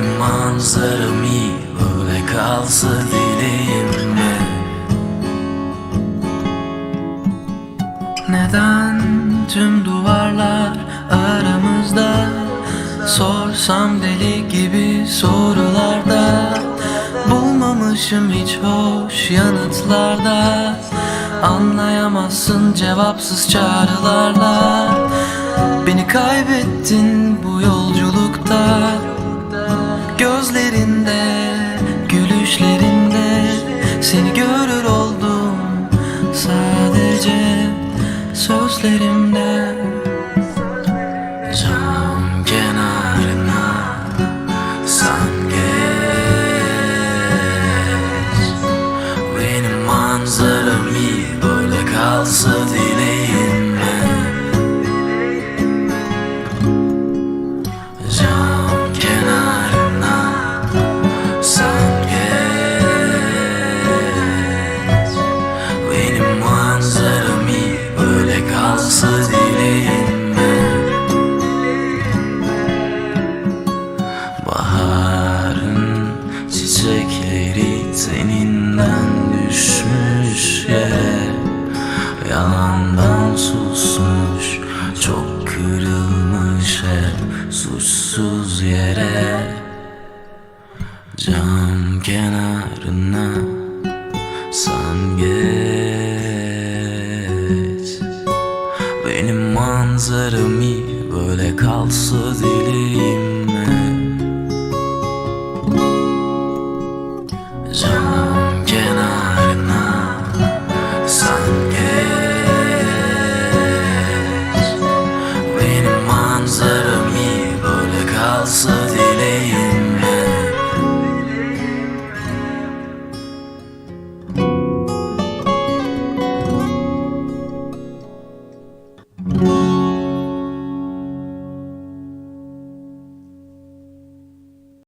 manzaram iyi böyle kalsa dileğimde Neden tüm duvarlar aramızda? Sorsam deli gibi sorularda. Bulmamışım hiç hoş yanıtlarda. Anlayamazsın cevapsız çağrılarla Gözlerinde, gülüşlerinde Seni görür çiçekleri teninden düşmüş yere. Yalandan susmuş çok kırılmış hep suçsuz yere. Cam kenarına sen geç. Benim manzaram iyi böyle kalsa dileğimde